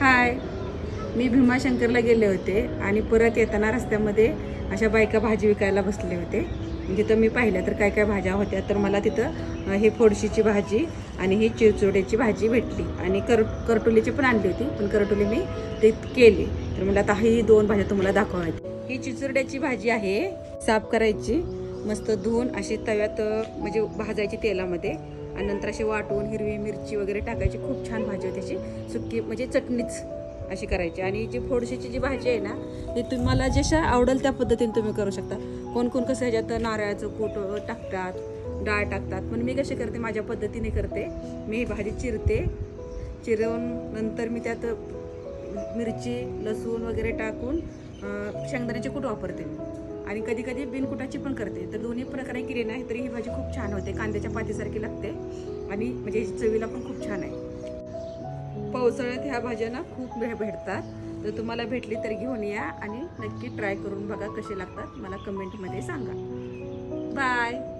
हाय. मी भीमाशंकरला गेले होते आणि परत येताना रस्त्यामध्ये अशा बायका भाजी विकायला बसले होते. म्हणजे तिथं मी पाहिलं तर काय काय भाज्या होत्या तर मला तिथं हे फोडशीची भाजी आणि ही चिरचोड्याची भाजी भेटली. आणि कर करटोलीची पण आणली होती पण करटोली मी ते केली. तर मला आता ही दोन भाज्या तुम्हाला दाखवायची. ही चिचुरड्याची भाजी आहे साफ करायची. मस्त धुवून अशी तव्यात म्हणजे भाजायची तेलामध्ये. आणि नंतर अशी वाटून हिरवी मिरची वगैरे टाकायची. खूप छान भाजी होती त्याची. सुकी म्हणजे चटणीच अशी करायची. आणि जी फोडशीची जी भाजी आहे ना ती तुम्हाला जशा आवडेल त्या पद्धतीने तुम्ही करू शकता. कोण कोण कसं ह्याच्यात नारळाचं कूट टाकतात डाळ टाकतात. पण मी कशी करते माझ्या पद्धतीने करते. मी ही भाजी चिरते. चिरवून नंतर मी त्यात मिरची लसूण वगैरे टाकून शेंगदाण्याचे कूट वापरते. आणि कधी कधी बिनकुटाची पण करते. तर दोन्ही प्रकारे केली नाही तरी ही भाजी खूप छान होते. कांद्याच्या पातीसारखी लागते. आणि म्हणजे चवीला पण खूप छान आहे. पावसाळ्यात ह्या भाज्या ना खूप वेळ भेटतात. तर तुम्हाला भेटली तर घेऊन या आणि नक्की ट्राय करून बघा कसे लागतात. मला कमेंटमध्ये सांगा. बाय!